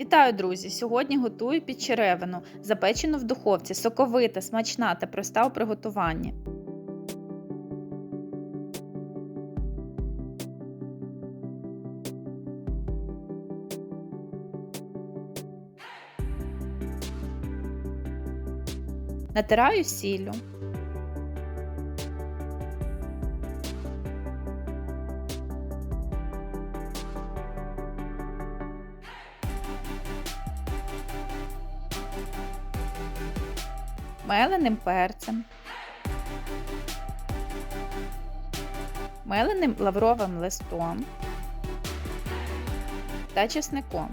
Вітаю, друзі! Сьогодні готую підчеревину, запечену в духовці, соковита, смачна та проста у приготуванні. Натираю сіллю. Меленим перцем, меленим лавровим листом та чесником.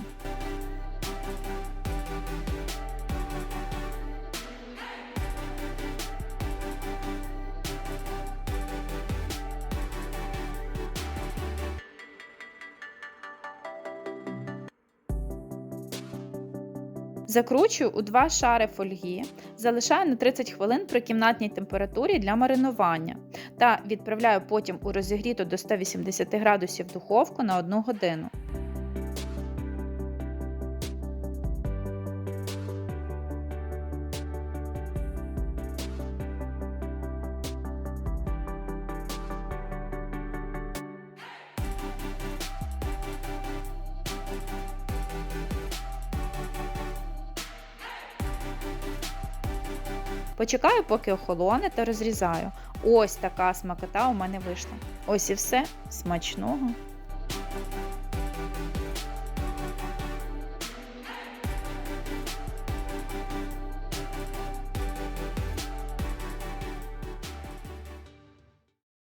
Закручую у два шари фольги, залишаю на 30 хвилин при кімнатній температурі для маринування та відправляю потім у розігріту до 180 градусів духовку на 1 годину. Почекаю, поки охолоне та розрізаю. Ось така смакота у мене вийшла. Ось і все. Смачного!